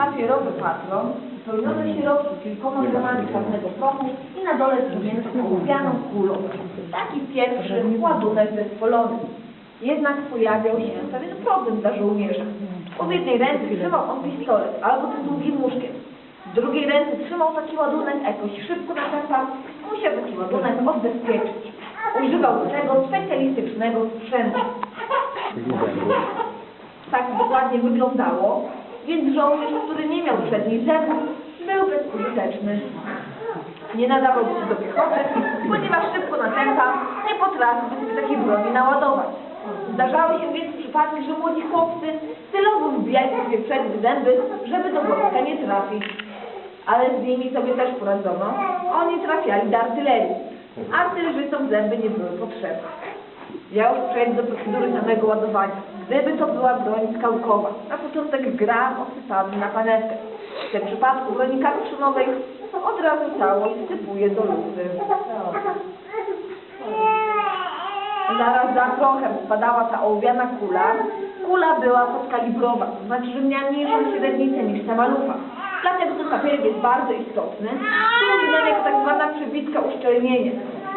papierowy patron, wypełniony środki kilkoma gramami czarnego prochu i na dole zwinięty ołowianą kulą. Taki pierwszy ładunek zespolony. Jednak pojawiał się pewien problem dla żołnierza. W jednej ręce trzymał on pistolet albo tym długim muszkiem. W drugiej ręce trzymał taki ładunek, a jakoś szybko na tempa musiał taki ładunek odbezpieczyć. Używał tego specjalistycznego sprzętu. Tak dokładnie wyglądało, więc żołnierz, który nie miał przednich zębów, był bezużyteczny. Nie nadawał się do piechoty, ponieważ szybko na tempa nie potrafił takiej broni naładować. Zdarzały się więc przypadki, że młodzi chłopcy celowo wbijali sobie przednie zęby, żeby do wojska nie trafić. Ale z nimi sobie też poradzono. Oni trafiali do artylerii. Artylerzystom zęby nie były potrzebne. Ja już przejdę do procedury samego ładowania. Gdyby to była broń skałkowa, na początek gram osypany na panewkę. W tym przypadku broni kartuszonowej od razu całość sypuje do luzy. Zaraz za prochem spadała ta ołowiana kula. Kula była podkalibrowa, to znaczy, że miała mniejszą średnicę niż sama lufa. Dlatego ten papierek jest bardzo istotny. Służy nam jako tak zwana przebitka uszczelnienia.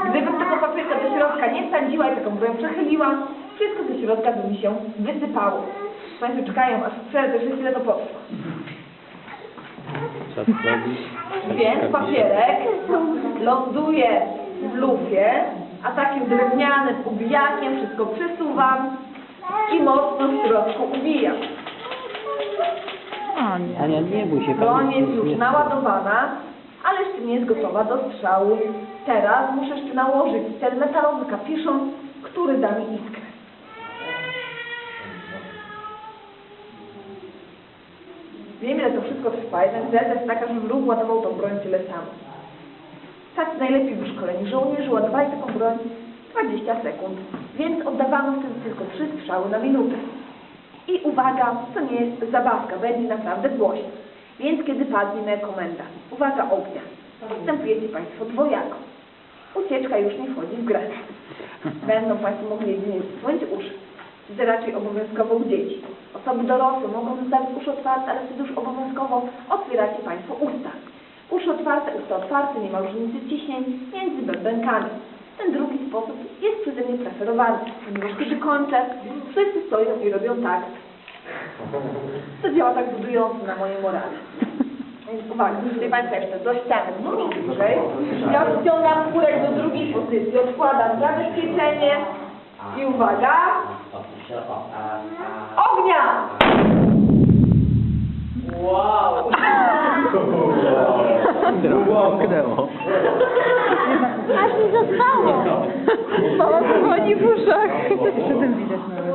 Gdybym tego papierka do środka nie wsadziła i taką broń przechyliła, wszystko do środka by mi się wysypało. Państwo czekają, aż przerwę, że chwilę to potrwa. Więc papierek ląduje w lufie, a takim drewnianym ubijakiem wszystko przesuwam i mocno w środku ubijam. Ania, nie bój się. Broń jest już naładowana, ale jeszcze nie jest gotowa do strzału. Teraz muszę jeszcze nałożyć ten metalowy kapiszon, który da mi iskrę. Wiem, ile to wszystko trwa, jednak zasada jest taka, żeby ruch ładował tą broń tyle samo. Tak najlepiej wyszkoleni żołnierze ładowali taką broń 20 sekund, więc oddawano wtedy tylko 3 strzały na minutę. I uwaga, to nie jest zabawka, będzie naprawdę głośno. Więc kiedy padnie komenda, uwaga ognia, wstępujecie Państwo dwojako. Ucieczka już nie wchodzi w grę. Będą Państwo mogli jedynie zasłonić uszy, wtedy raczej obowiązkowo u dzieci. Osoby dorosłe mogą zostawić uszy otwarte, ale wtedy już obowiązkowo otwieracie Państwo usta. Uszy otwarte, usta otwarte, nie ma różnicy ciśnień między bębenkami. Ten sposób jest przeze mnie preferowany, ponieważ kiedy kończę, wszyscy stoją i robią tak. To działa tak budująco na moje morale. Więc uwaga, tutaj Państwo jeszcze do ściany wrócić bliżej. Ja wciągam kurek do drugiej pozycji, odkładam zabezpieczenie i uwaga, ognia! Wow! Pęknęło. Mi zostało. Mama powodzi w uszach. Jeszcze ten widać nawet.